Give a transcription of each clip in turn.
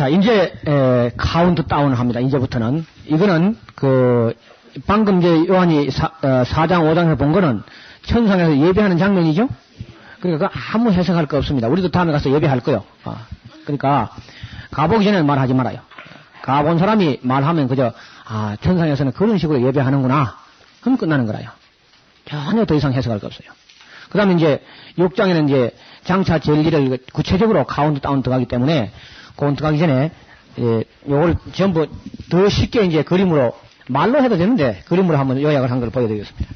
자, 이제 에, 카운트 다운을 합니다. 이제부터는 이거는 그 방금 이제 요한이 사, 어, 4장 5장에서 본 거는 천상에서 예배하는 장면이죠. 그러니까 그 아무 해석할 거 없습니다. 우리도 다음에 가서 예배할 거요. 아, 그러니까 가보기 전에 말하지 말아요. 가본 사람이 말하면 그저 아 천상에서는 그런 식으로 예배하는구나. 그럼 끝나는 거라요. 전혀 더 이상 해석할 거 없어요. 그 다음에 이제 6장에는 이제 장차 진리를 구체적으로 카운트 다운 들어가기 때문에 그건 들어가기 전에 예, 요걸 전부 더 쉽게 이제 그림으로 말로 해도 되는데 그림으로 한번 요약을 한 걸 보여드리겠습니다.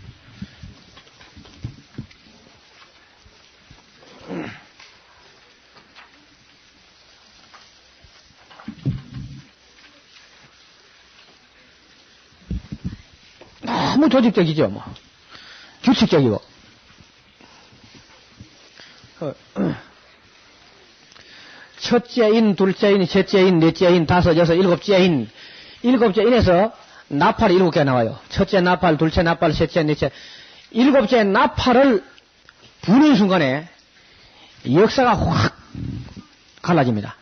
너무 조직적이죠, 뭐. 규칙적이고. 첫째 인, 둘째 인, 셋째 인, 넷째 인, 다섯, 여섯, 일곱째 인. 일곱째 인에서 나팔이 일곱 개 나와요. 첫째 나팔, 둘째 나팔, 셋째, 넷째. 일곱째 나팔을 부는 순간에 역사가 확 갈라집니다.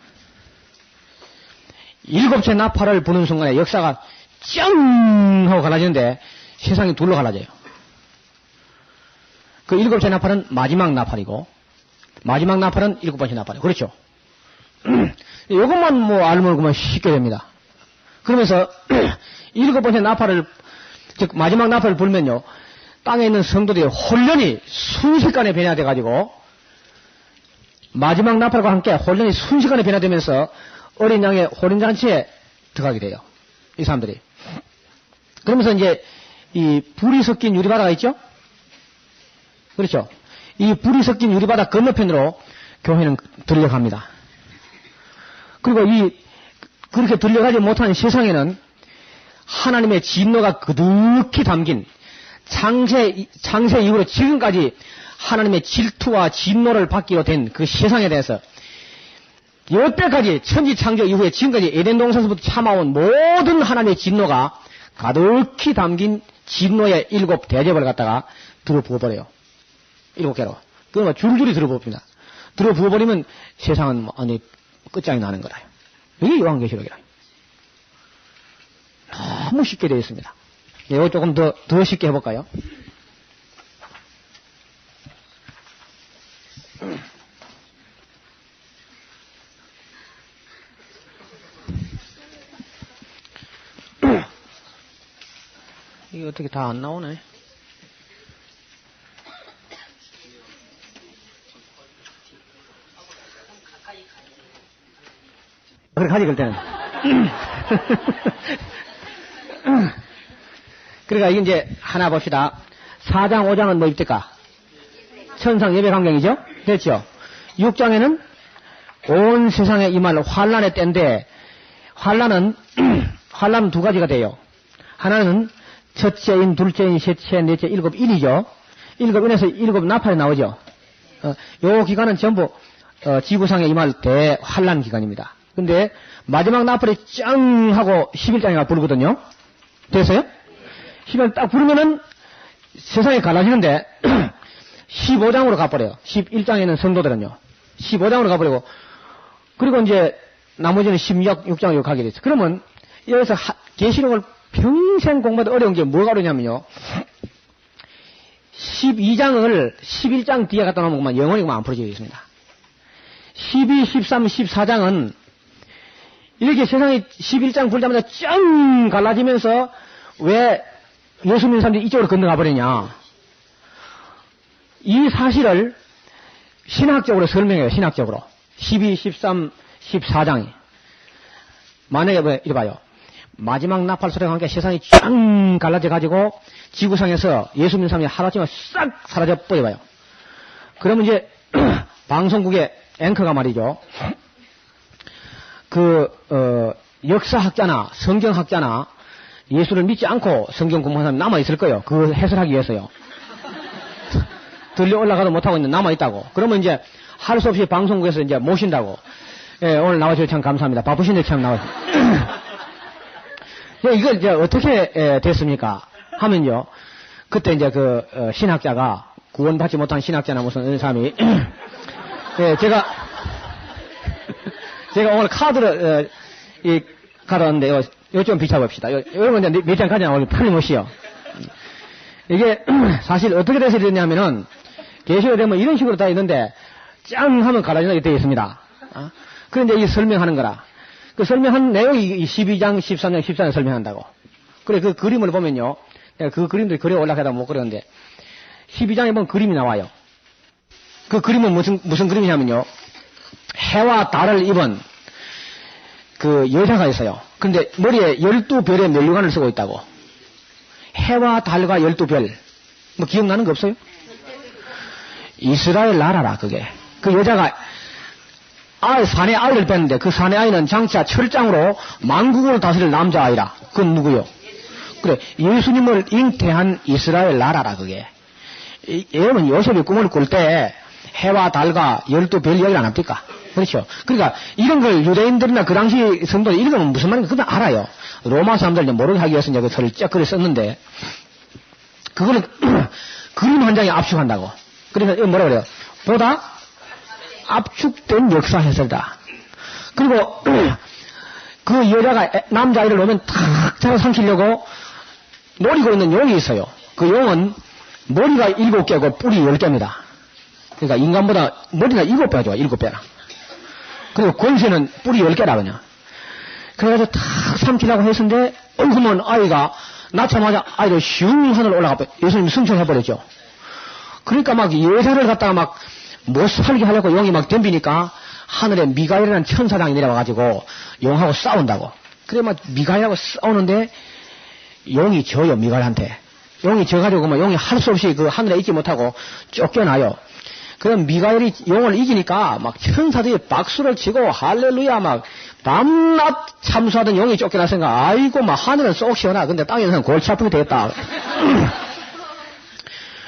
일곱째 나팔을 부는 순간에 역사가 짱 하고 갈라지는데 세상이 둘로 갈라져요. 그 일곱째 나팔은 마지막 나팔이고 마지막 나팔은 일곱 번째 나팔이에요. 그렇죠? 이것만 뭐 알면 그만 쉽게 됩니다. 그러면서 일곱 번째 나팔을 즉 마지막 나팔을 불면요 땅에 있는 성도들이 혼련이 순식간에 변화돼 가지고 마지막 나팔과 함께 혼련이 순식간에 변화되면서 어린 양의 혼인잔치에 들어가게 돼요. 이 사람들이. 그러면서 이제 이 불이 섞인 유리바다가 있죠? 그렇죠? 이 불이 섞인 유리바다 건너편으로 교회는 들려갑니다. 그리고 이 그렇게 들려가지 못한 세상에는 하나님의 진노가 그득히 담긴 창세, 창세 이후로 지금까지 하나님의 질투와 진노를 받기로 된 그 세상에 대해서 여태까지 천지 창조 이후에 지금까지 에덴 동산에서부터 참아온 모든 하나님의 진노가 가득히 담긴 진노의 일곱 대접을 갖다가 들어부어버려요. 일곱 개로. 그러면 줄줄이 들어부읍니다. 들어부어버리면 세상은 아니 끝장이 나는 거라요. 이게 요한계시록이라. 너무 쉽게 되어 있습니다. 이거 조금 더, 더 쉽게 해볼까요? 이게 어떻게 다 안 나오네? 그렇게 하지, 그럴 때는. 그러니까 이게 이제 하나 봅시다. 4장, 5장은 뭐 입니까? 천상 예배 강경이죠? 됐죠? 6장에는 온 세상에 이말 환란의 때인데 환란은 환란은 두 가지가 돼요. 하나는 첫째인, 둘째인, 셋째, 넷째, 일곱 인이죠. 일곱 인에서 일곱 나팔이 나오죠. 어, 요 기간은 전부 어, 지구상에 임할 대환란 기간입니다. 근데 마지막 나팔이 짱 하고 11장에가 부르거든요. 됐어요? 11장 딱 부르면은 세상이 갈라지는데 15장으로 가버려요. 11장에는 성도들은요. 15장으로 가버리고 그리고 이제 나머지는 16장으로 가게 됐어. 그러면 여기서 계시록을 평생 공부해도 어려운 게 뭐가 어려냐면요. 12장을 11장 뒤에 갖다 놓으면 영원히 안 풀어지게 있습니다. 12, 13, 14장은 이렇게 세상이 11장 불자마자 짱 갈라지면서 왜 예수 믿는 사람들이 이쪽으로 건너가 버리냐. 이 사실을 신학적으로 설명해요, 신학적으로. 12, 13, 14장이. 만약에 뭐, 이래 봐요. 마지막 나팔 소리가 함께 세상이 쫙 갈라져 가지고 지구상에서 예수 믿는 사람이 하루아침에 싹 사라져 버려봐요. 그러면 이제 방송국의 앵커가 말이죠. 그, 어, 역사학자나 성경학자나 예수를 믿지 않고 성경 공부하는 사람이 남아있을 거예요. 그걸 해설하기 위해서요. 들려 올라가도 못하고 있는 남아있다고. 그러면 이제 할 수 없이 방송국에서 이제 모신다고. 예, 오늘 나와주셔서 참 감사합니다. 바쁘신데 참 나와주셔서. 예, 이걸 이제 어떻게 예, 됐습니까? 하면요. 그때 이제 그 어, 신학자가 구원받지 못한 신학자나 무슨 사람이 예, 제가 제가 오늘 카드를, 어, 이, 가져왔는데요. 이거 좀 비춰봅시다. 요, 여러분 이제 몇장 가져나 오늘 틀림없이요. 이게, 사실 어떻게 돼서 이랬냐면은, 계시가 되면 이런 식으로 다 있는데, 짠! 하면 갈라진다 되어 있습니다. 어? 그런데 이 설명하는 거라. 그 설명한 내용이 12장, 13장, 14장 설명한다고. 그래, 그 그림을 보면요. 내가 그 그림도 그려 올라가다 못 그렸는데, 12장에 보면 그림이 나와요. 그 그림은 무슨, 무슨 그림이냐면요. 해와 달을 입은 그 여자가 있어요. 근데 머리에 12별의 멸류관을 쓰고 있다고. 해와 달과 12별. 뭐 기억나는 거 없어요? 이스라엘 나라라, 그게. 그 여자가 아이, 사내 아이를 뺐는데 그 사내 아이는 장차 철장으로 만국을 다스릴 남자 아이라. 그건 누구요? 그래, 예수님을 잉태한 이스라엘 나라라, 그게. 여러분, 요셉이 꿈을 꿀 때 해와 달과 열두 별 이야기를 안 합니까? 그렇죠. 그러니까 이런 걸 유대인들이나 그 당시 성도들 읽으면 무슨 말인가 그건 알아요. 로마 사람들 이 모르게 하기 위해서 이제 그 설을 쫙그려 썼는데 그거를 그림 한 장에 압축한다고. 그래서 뭐라 그래요? 보다 압축된 역사 해설다. 그리고 그 여자가 남자아이를 놓으면 탁 잡아삼키려고 노리고 있는 용이 있어요. 그 용은 머리가 일곱 개고 뿔이 열 개입니다. 그러니까 인간보다 머리가 일곱 좋아, 일곱 배라. 그리고 권세는 뿔이 열 개라 그냥. 그래가지고 탁 삼키려고 했는데 얼굴만 아이가 낳자마자 아이를 슝 하늘 올라가 버 예수님 승천해버렸죠. 그러니까 막 여자를 갖다가 막 못 살게 하려고 용이 막 덤비니까 하늘에 미가엘이라는 천사장이 내려와가지고 용하고 싸운다고. 그래 막 미가엘하고 싸우는데 용이 져요 미가엘한테. 용이 져가지고 막 용이 할 수 없이 그 하늘에 있지 못하고 쫓겨나요. 그럼 미가엘이 용을 이기니까 막 천사들이 박수를 치고 할렐루야 막 밤낮 참수하던 용이 쫓겨나서니까 아이고 막 하늘은 쏙 시원하. 근데 땅에서는 골치 아프게 됐다.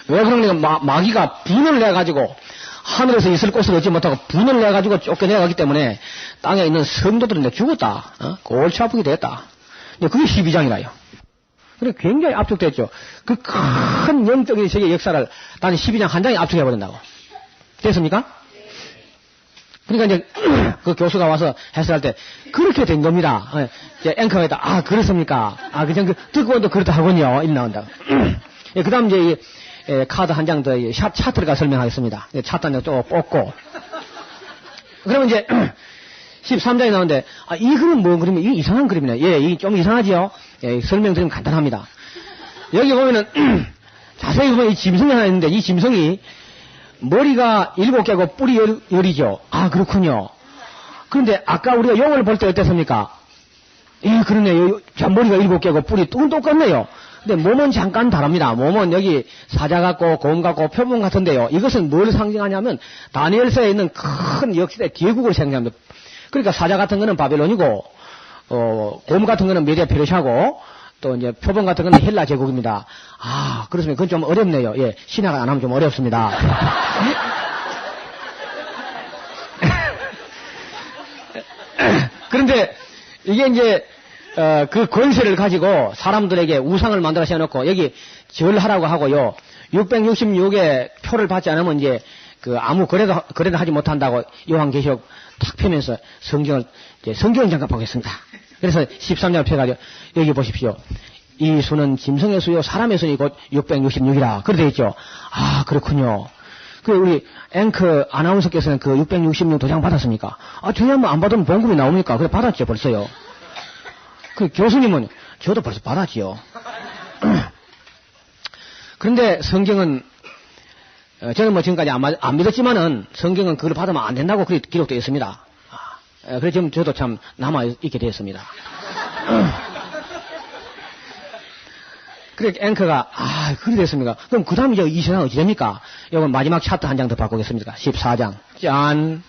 왜 그러냐면 마, 마귀가 분을 내가지고 하늘에서 있을 곳을 얻지 못하고 분을 내가지고 쫓겨내가기 때문에 땅에 있는 성도들은 죽었다. 어? 골치 아프게 됐다. 그게 12장이라요. 그래 굉장히 압축됐죠. 그 큰 영적인 세계 역사를 단 12장 한 장에 압축해버린다고. 됐습니까? 그러니까 이제 그 교수가 와서 해설할 때 그렇게 된 겁니다. 어, 이제 앵커가 있다. 아 그렇습니까? 아 그냥 그 듣고 도 그렇다 하군요. 이 나온다. 예, 그다음 이제 이, 예, 카드 한 장 더 차트가 설명하겠습니다. 예, 차트 한 장 또 뽑고. 그러면 이제 13장에 나오는데 아, 이 그림 뭔 그림이 이 이상한 그림이네. 예, 이 좀 이상하지요. 예, 설명드리면 간단합니다. 여기 보면은 자세히 보면 이 짐승이 하나 있는데 이 짐승이 머리가 일곱 개고 뿔이 열, 열이죠. 아, 그렇군요. 그런데 아까 우리가 용을 볼 때 어땠습니까? 예, 그러네요. 자, 머리가 일곱 개고 뿔이 뚝은 똑같네요. 근데 몸은 잠깐 다릅니다. 몸은 여기 사자 같고 곰 같고 표본 같은데요. 이것은 뭘 상징하냐면 다니엘서에 있는 큰 역시대 계국을 상징합니다. 그러니까 사자 같은 거는 바벨론이고 어, 곰 같은 거는 메디아 페르시아고 또 이제 표본 같은 건 헬라 제국입니다. 아, 그렇습니다. 그건 좀 어렵네요. 예, 신화가 안 하면 좀 어렵습니다. 그런데 이게 이제 어, 그 권세를 가지고 사람들에게 우상을 만들어 세워놓고 여기 절하라고 하고요. 666의 표를 받지 않으면 이제 그 아무 거래도 거래도 하지 못한다고 요한계시록 탁 펴면서 성경을 이제 성경을 잠깐 보겠습니다. 그래서 13장을 펴가지고 여기 보십시오. 이 수는 짐승의 수요 사람의 수이 곧 666이라 그렇게 되어 있죠. 아 그렇군요. 그 우리 앵커 아나운서께서는 그 666 도장 받았습니까? 아 저희 한번 안 받으면 봉급이 나옵니까? 그래 받았죠 벌써요. 그 교수님은 저도 벌써 받았지요. 그런데 성경은 어, 저는 뭐 지금까지 안, 안, 믿었지만은 성경은 그걸 받으면 안 된다고 그렇게 기록되어 있습니다. 예, 그래서 지금 저도 참 남아있게 됐습니다. 그래, 앵커가, 아, 그래 됐습니까? 그럼 그 다음 이제 이 세상 어찌 됩니까? 이건 마지막 차트 한 장 더 바꾸겠습니다. 14장. 짠.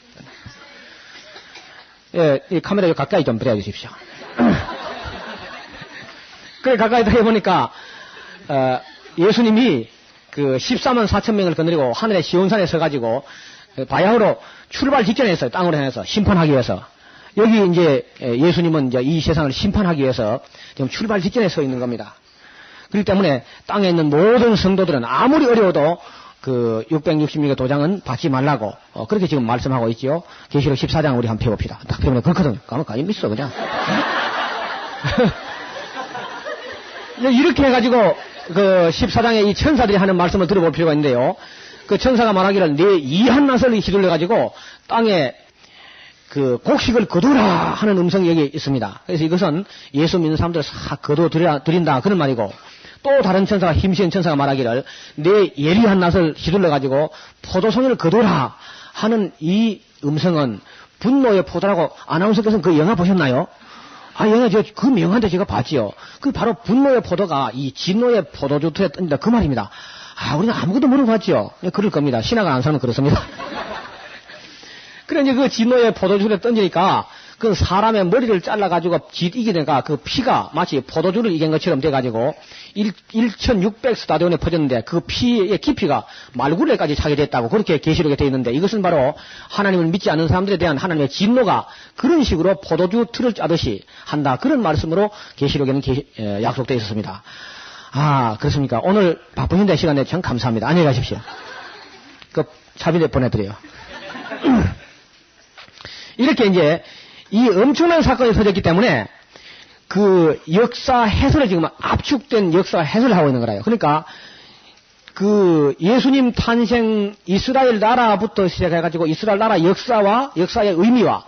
예, 이 카메라 가까이 좀 들여 주십시오. 그래, 가까이 더 해보니까, 어, 예수님이 그 14만 4천 명을 거느리고 하늘의 시온산에 서가지고 바야흐로 출발 직전에 했어요. 땅으로 향해서 심판하기 위해서. 여기 이제 예수님은 이제 이 세상을 심판하기 위해서 지금 출발 직전에 서 있는 겁니다. 그렇기 때문에 땅에 있는 모든 성도들은 아무리 어려워도 그 666개 도장은 받지 말라고 어, 그렇게 지금 말씀하고 있지요. 계시록 14장 우리 한번 펴봅시다. 딱 펴면 그렇거든. 까면 까지 있어 그냥. 이렇게 해가지고 그 14장에 이 천사들이 하는 말씀을 들어볼 필요가 있는데요. 그 천사가 말하기를 네 이한나설 휘둘러 가지고 땅에 그 곡식을 거두라 하는 음성이 여기 있습니다. 그래서 이것은 예수 믿는 사람들을 싹 거둬 드린다 그런 말이고 또 다른 천사가 힘센 천사가 말하기를 내 예리한 낫을 휘둘러 가지고 포도송이를 거둬라 하는 이 음성은 분노의 포도라고 아나운서께서는 그 영화 보셨나요? 아, 영화 저그 명한데 제가 봤지요. 그 바로 분노의 포도가 이 진노의 포도주투에 뜬다 그 말입니다. 아, 우리는 아무것도 모르고 봤지요. 예, 그럴 겁니다. 신화가 안 사는 그렇습니다. 그래 이제 그 진노의 포도주를 던지니까 그 사람의 머리를 잘라가지고 짓 이기니까 그 피가 마치 포도주를 이긴 것처럼 돼가지고 1, 1600 스타디온에 퍼졌는데 그 피의 깊이가 말굴레까지 차게 됐다고 그렇게 계시록에 되어 있는데 이것은 바로 하나님을 믿지 않는 사람들에 대한 하나님의 진노가 그런 식으로 포도주 틀을 짜듯이 한다 그런 말씀으로 계시록에는 약속되어 있었습니다. 아 그렇습니까? 오늘 바쁘신데 시간 내참 감사합니다. 안녕히 가십시오. 그 차비대 보내드려요. 이렇게 이제 이 엄청난 사건이 터졌기 때문에 그 역사 해설에 지금 압축된 역사 해설을 하고 있는 거라요. 그러니까 그 예수님 탄생 이스라엘 나라부터 시작해가지고 이스라엘 나라 역사와 역사의 의미와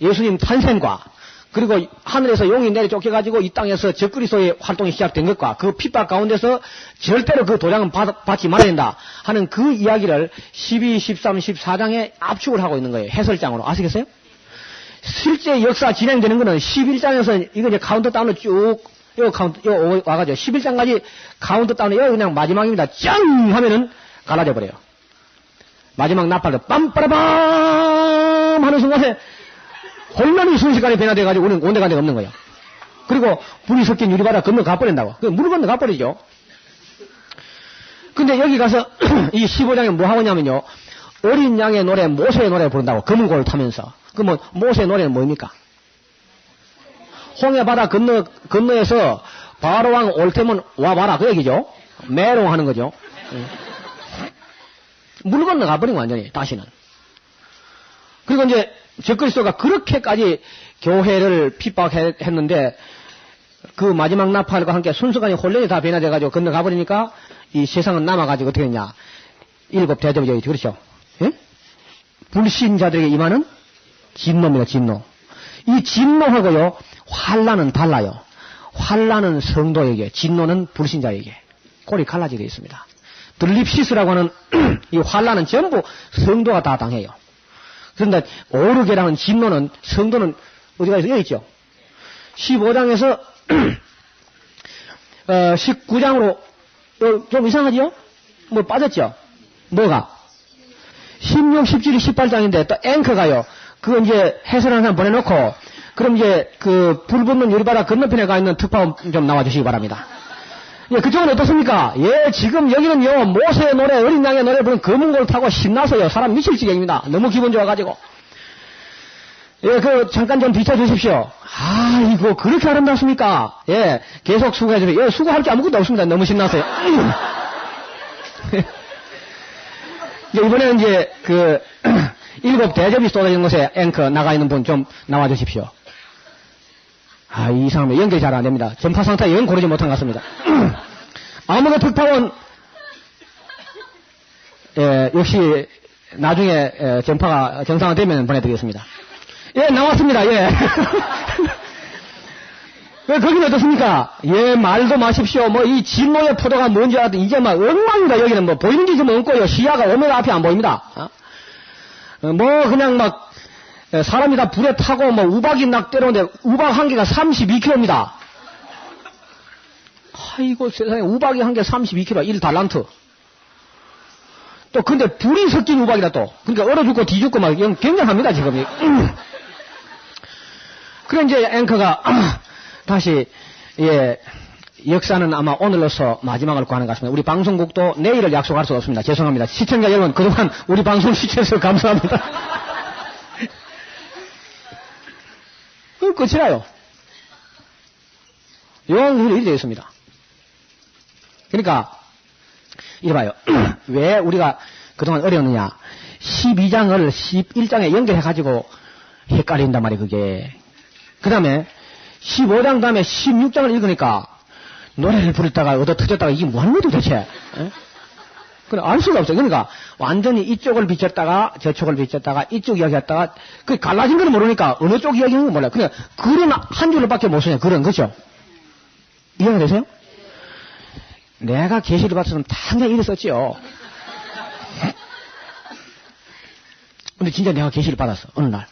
예수님 탄생과 그리고 하늘에서 용이 내려 쫓겨가지고 이 땅에서 적그리스도의 활동이 시작된 것과 그 핍박 가운데서 절대로 그 도장은 받, 받지 말아야 된다 하는 그 이야기를 12, 13, 14장에 압축을 하고 있는 거예요. 해설장으로. 아시겠어요? 실제 역사 진행되는 거는 11장에서 이거 이제 카운트 다운을 쭉, 요 카운트, 요 와가지고 11장까지 카운트 다운에 요 그냥 마지막입니다. 짱! 하면은 갈라져 버려요. 마지막 나팔을 빰빠라밤! 하는 순간에 혼란이 순식간에 변화돼가지고 우리는 온데간데 없는 거예요. 그리고 불이 섞인 유리바다 건너 가 버린다고. 그 물을 건너 가 버리죠. 근데 여기 가서 이 15장에 뭐 하고냐면요. 어린 양의 노래, 모세의 노래 부른다고. 검은 골을 타면서. 그러면 모세 노래는 뭡니까? 홍해 바다 건너 건너에서 바로왕 올 테면 와봐라 그 얘기죠. 메롱 하는 거죠. 예. 물 건너가 버린 완전히 다시는. 그리고 이제 적그리스도가 그렇게까지 교회를 핍박했는데 그 마지막 나팔과 함께 순수간에 혼란이 다 변화돼가지고 건너가 버리니까 이 세상은 남아가지고 어떻게 됐냐. 일곱 대접이 그렇죠. 예? 불신자들에게 임하는 진노입니다, 진노. 이 진노하고요, 환란은 달라요. 환란은 성도에게, 진노는 불신자에게 꼴이 갈라지게 있습니다. 들립시스라고 하는 이 환란은 전부 성도가 다 당해요. 그런데 오르게라는 진노는 성도는 어디가 있어? 여기 있죠. 15장에서 어, 19장으로 좀 이상하지요? 뭐 빠졌죠? 뭐가? 16, 17, 18장인데 또 앵커가요. 그거 이제 해설하는 사람 보내놓고, 그럼 이제 그 불 붙는 유리바다 건너편에 가 있는 특파원 좀 나와주시기 바랍니다. 예, 그쪽은 어떻습니까? 예, 지금 여기는요, 모세의 노래, 어린 양의 노래 부른 검은 골 타고 신나서요, 사람 미칠 지경입니다. 너무 기분 좋아가지고. 예, 그, 잠깐 좀 비춰주십시오. 아, 이거 그렇게 아름답습니까? 예, 계속 수고해주세요. 예, 수고할 게 아무것도 없습니다. 너무 신나서요. 이제 이번에는 이제 그, 일곱 대접이 쏟아지는 곳에 앵커 나가 있는 분 좀 나와 주십시오. 아, 이 사람은 연결이 잘 안 됩니다. 전파 상태 영 고르지 못한 것 같습니다. 아무가 특파원, 예, 역시 나중에 예, 전파가 정상화되면 보내드리겠습니다. 예, 나왔습니다. 예. 왜 거기는 어떻습니까? 예, 말도 마십시오. 뭐 이 진노의 포도가 뭔지 알아도 이제 막 엉망입니다. 여기는 뭐 보이는 게 좀 없고요. 시야가 오면 앞이 안 보입니다. 어? 어, 뭐 그냥 막 사람이 다 불에 타고 뭐 우박이 낙 때려오는데 우박 한 개가 32kg입니다. 아이고 세상에 우박이 한 개 32kg 1달란트. 또 근데 불이 섞인 우박이다 또. 그러니까 얼어 죽고 뒤 죽고 막 굉장합니다 지금. 그래 이제 앵커가 다시 예 역사는 아마 오늘로서 마지막을 구하는 것 같습니다. 우리 방송국도 내일을 약속할 수 없습니다. 죄송합니다. 시청자 여러분, 그동안 우리 방송 시청해주셔서 감사합니다. 그 끝이라요. 요한국이 이렇게 되어 있습니다. 그러니까, 이봐요. 왜 우리가 그동안 어려웠느냐. 12장을 11장에 연결해가지고 헷갈린단 말이에요, 그게. 그 다음에 15장 다음에 16장을 읽으니까 노래를 부르다가 얻어 터졌다가 이게 뭐 하는 거야 도대체? 에? 그래, 알 수가 없어요. 그러니까 완전히 이쪽을 비쳤다가 저쪽을 비쳤다가 이쪽 이야기했다가 그 갈라진 걸 모르니까 어느 쪽 이야기하는 건 몰라요. 그냥 글은 한 줄밖에 못 쓰냐. 글은 그죠? 이해가 되세요? 내가 계시를 받았으면 당연히 이래 썼지요. 근데 진짜 내가 계시를 받았어. 어느 날.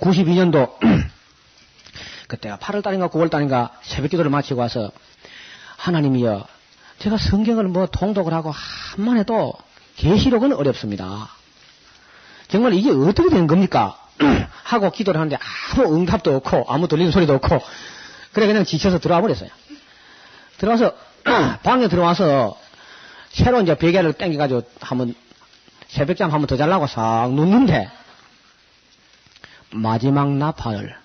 92년도 그때가 8월달인가 9월달인가 새벽 기도를 마치고 와서 하나님이여 제가 성경을 뭐 통독을 하고 한만 해도 계시록은 어렵습니다. 정말 이게 어떻게 되는 겁니까? 하고 기도를 하는데 아무 응답도 없고 아무 들리는 소리도 없고 그래 그냥 지쳐서 들어와 버렸어요. 들어와서 방에 들어와서 새로 이제 베개를 땡겨가지고 한번 새벽잠 한번 더 잘라고 싹 눕는데 마지막 나팔을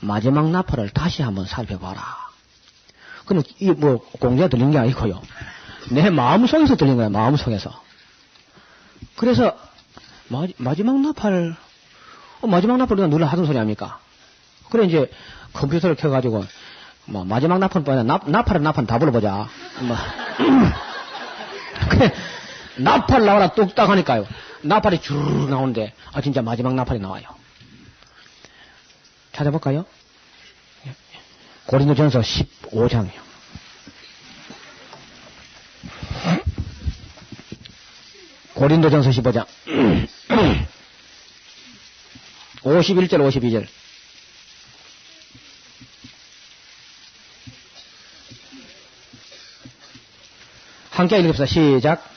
마지막 나팔을 다시 한번 살펴봐라. 그는 이뭐 공제가 들린 게 아니고요. 내 마음 속에서 들린 거야. 마음 속에서. 그래서 마, 지 막 나팔 어, 마지막 나팔 우리가 늘 하던 소리 아닙니까? 그래 이제 컴퓨터를 켜가지고 뭐 마지막 나팔 뻔해 나, 나팔은 나팔 다 불러보자. 뭐. 그래 나팔 나와라 뚝딱 하니까요. 나팔이 쭉 나오는데 아 진짜 마지막 나팔이 나와요. 찾아볼까요? 고린도전서 15장이요. 고린도전서 15장 51절 52절 함께 읽읍시다. 시작.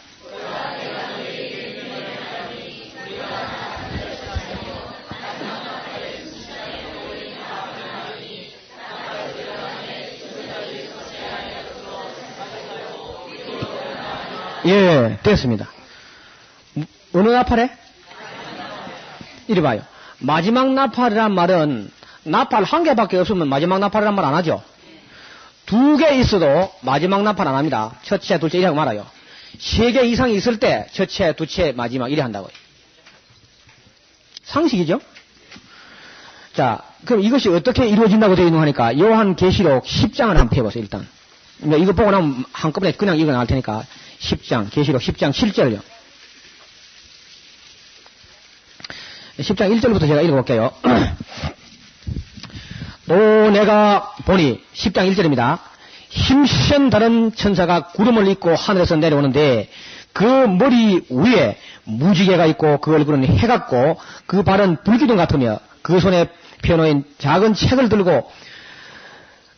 예, 됐습니다. 어느 나팔에? 이리 봐요. 마지막 나팔이란 말은 나팔 한 개밖에 없으면 마지막 나팔이란 말 안 하죠. 두 개 있어도 마지막 나팔 안 합니다. 첫째, 둘째 이라고 말아요. 세 개 이상이 있을 때 첫째, 둘째, 마지막 이래 한다고요. 상식이죠? 자, 그럼 이것이 어떻게 이루어진다고 되어 있는 거니까 요한 계시록 10장을 한번 펴보세요, 일단. 이거 보고 나면 한꺼번에 그냥 읽어 나갈 테니까 10장, 계시록 10장 7절요. 10장 1절부터 제가 읽어볼게요. 또 내가 보니 10장 1절입니다. 힘센 다른 천사가 구름을 입고 하늘에서 내려오는데 그 머리 위에 무지개가 있고 그 얼굴은 해 같고 그 발은 불기둥 같으며 그 손에 펴놓인 작은 책을 들고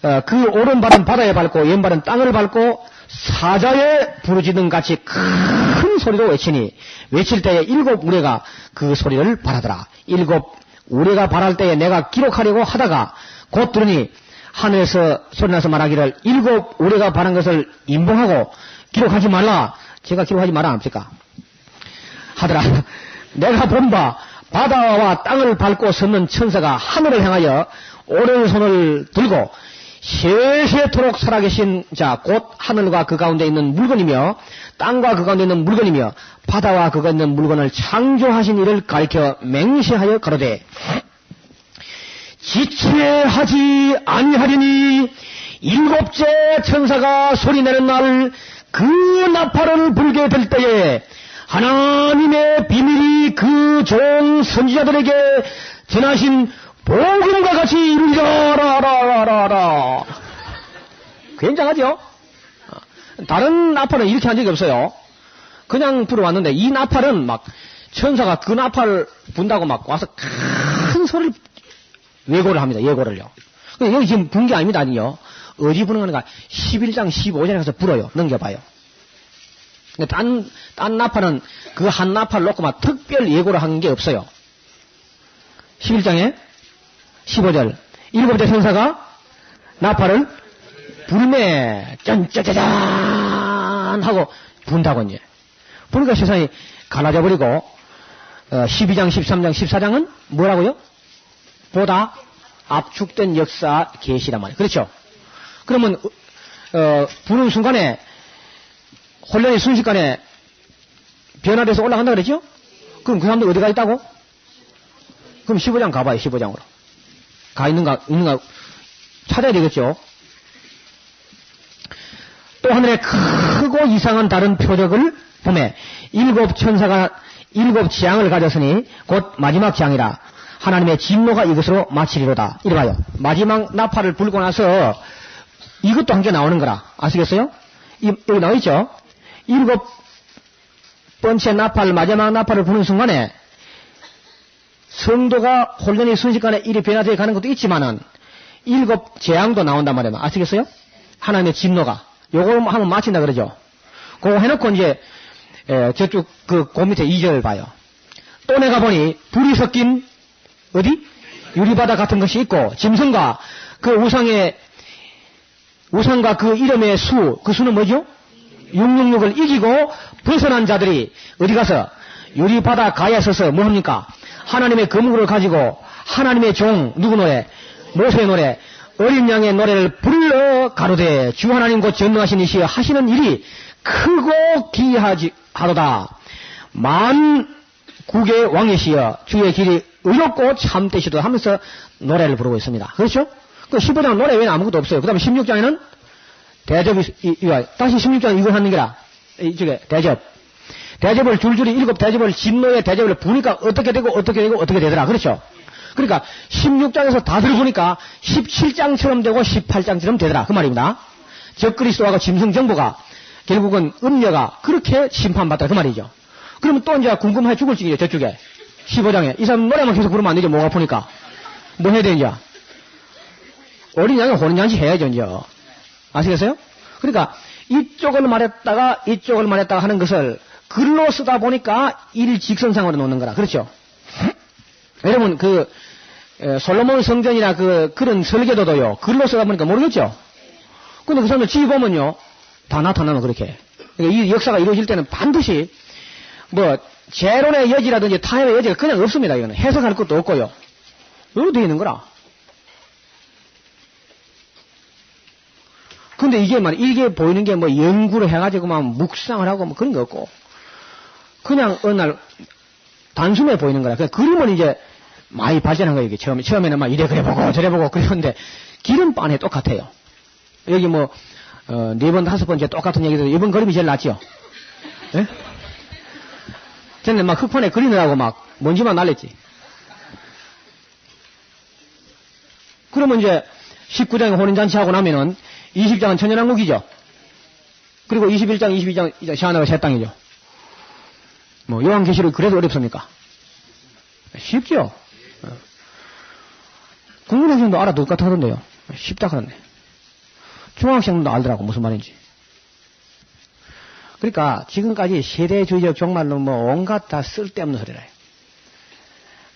어, 그 오른발은 바다에 밟고 왼발은 땅을 밟고 사자의 부르짖는 같이 큰 소리로 외치니 외칠 때에 일곱 우레가 그 소리를 바라더라. 일곱 우레가 바랄 때에 내가 기록하려고 하다가 곧 들으니 하늘에서 소리나서 말하기를 일곱 우레가 바란 것을 인봉하고 기록하지 말라. 제가 기록하지 말라 합니까? 하더라. 내가 본바 바다와 땅을 밟고 섰는 천사가 하늘을 향하여 오른 손을 들고 세세토록 살아계신 자, 곧 하늘과 그 가운데 있는 물건이며 땅과 그 가운데 있는 물건이며 바다와 그 가운데 있는 물건을 창조하신 이를 가리켜 맹세하여 가로되 지체하지 아니하리니 일곱째 천사가 소리내는 날 그 나팔을 불게 될 때에 하나님의 비밀이 그 종 선지자들에게 전하신 복음과 같이 이루리라라라라라. 굉장하죠? 다른 나팔은 이렇게 한 적이 없어요. 그냥 불어왔는데 이 나팔은 막 천사가 그 나팔을 분다고 막 와서 큰 소리를 예고를 합니다. 예고를요. 근데 여기 지금 분 게 아닙니다. 아니요. 어디 부는 거니까 11장 15절에 가서 불어요. 넘겨봐요. 딴, 딴 나팔은 그 한 나팔 놓고 막 특별 예고를 한 게 없어요. 11장에 15절. 일곱째 천사가 나팔을 불매 짠짜자잔 하고 이제. 보니까 세상이 갈라져 버리고 어, 12장, 13장, 14장은 뭐라고요? 보다 압축된 역사 계시란 말이에요. 그렇죠? 그러면 어, 부는 순간에 혼련이 순식간에 변화돼서 올라간다 그랬죠? 그럼 그 사람들 어디 가 있다고? 그럼 15장 가봐요, 15장으로. 가 있는가, 있는가 찾아야 되겠죠? 또 하늘에 크고 이상한 다른 표적을 보매 일곱 천사가 일곱 지향을 가졌으니 곧 마지막 지향이라 하나님의 진노가 이것으로 마치리로다. 이래봐요. 마지막 나팔을 불고 나서 이것도 함께 나오는 거라. 아시겠어요? 이, 여기 나와 있죠? 일곱 번째 나팔, 마지막 나팔을 부는 순간에 성도가 혼련이 순식간에 일이 변화되어 가는 것도 있지만은 일곱 재앙도 나온단 말이에요. 아시겠어요? 하나님의 진노가. 요걸 한번 마친다 그러죠. 그거 해놓고 이제 에, 저쪽 그고 밑에 2절 봐요. 또 내가 보니 불이 섞인 어디 유리바다 같은 것이 있고 짐승과 그 우상의 우상과 그 이름의 수, 그 수는 뭐죠? 666을 이기고 벗어난 자들이 어디 가서 유리바다 가에 서서 뭐 합니까? 하나님의 금구를 가지고 하나님의 종, 누구 노래? 모세의 노래, 어린 양의 노래를 불러 가로되 주 하나님 곧 전능하신 이시여 하시는 일이 크고 기하지 하도다. 만 국의 왕이시여 주의 길이 의롭고 참되시도 하면서 노래를 부르고 있습니다. 그렇죠? 그 15장 노래 외에는 아무것도 없어요. 그 다음에 16장에는 대접이, 다시 16장 이걸 하는 게라. 이쪽에 대접. 대접을 줄줄이 일곱 대접을 진노의 대접을 부니까 어떻게 되고 어떻게 되고 어떻게 되더라. 그렇죠? 그러니까 16장에서 다 들어보니까 17장처럼 되고 18장처럼 되더라. 그 말입니다. 적그리스도하고 짐승 정보가 결국은 음녀가 그렇게 심판받더라. 그 말이죠. 그러면 또 이제 궁금해 죽을 지이에요 저쪽에. 15장에. 이 사람 노래만 계속 부르면 안 되죠. 목 아프니까. 뭐 해야 되냐. 어린 양이 혼인잔치 해야죠, 이제. 아시겠어요? 그러니까 이쪽을 말했다가 이쪽을 말했다가 하는 것을 글로 쓰다 보니까 일직선상으로 놓는 거라. 그렇죠? 여러분 그 솔로몬 성전이나 그 그런 설계도도요. 글로 쓰다 보니까 모르겠죠. 근데 그 사람들 지휘 보면요. 다 나타나면 그렇게. 그러니까 이 역사가 이루어질 때는 반드시 뭐 재론의 여지라든지 타협의 여지가 그냥 없습니다. 이거는 해석할 것도 없고요. 여기 되어 있는 거라. 근데 이게 말 이게 보이는 게 뭐 연구를 해가지고 막 묵상을 하고 뭐 그런 게 없고 그냥 어느 날 단숨에 보이는 거라. 그 그림은 이제 많이 발전한 거예요. 이게 처음에 처음에는 막 이래 그래 보고 저래 보고 그러는데 기름반에 똑같아요. 여기 뭐 어, 네 번, 다섯 번째 똑같은 얘기도 이번 그림이 제일 낫죠? 예? 전에 막 흑판에 그리느라고 막 먼지만 날렸지. 그러면 이제 19장에 혼인잔치하고 나면은 20장은 천연왕국이죠. 그리고 21장, 22장 이제 시아나가 새 땅이죠. 뭐 요한계시록 그래도 어렵습니까? 쉽죠. 어. 국민학생도 알아 똑같아 하던데요. 쉽다 그러네. 중학생도 알더라고 무슨 말인지. 그러니까 지금까지 세대주의적 정말로 뭐 온갖 다 쓸데없는 소리라.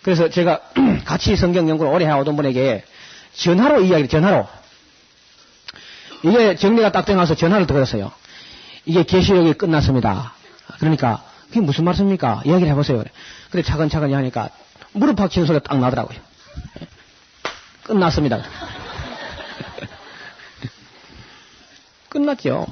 그래서 제가 같이 성경 연구를 오래 해오던 분에게 전화로 이야기를 전화로 이게 정리가 딱 되면서 전화를 드렸어요. 이게 계시록이 끝났습니다. 그러니까 그게 무슨 말씀입니까? 이야기를 해보세요. 그래. 근데 차근차근히 하니까 무릎 박치는 소리가 딱 나더라고요. 끝났습니다. 끝났죠.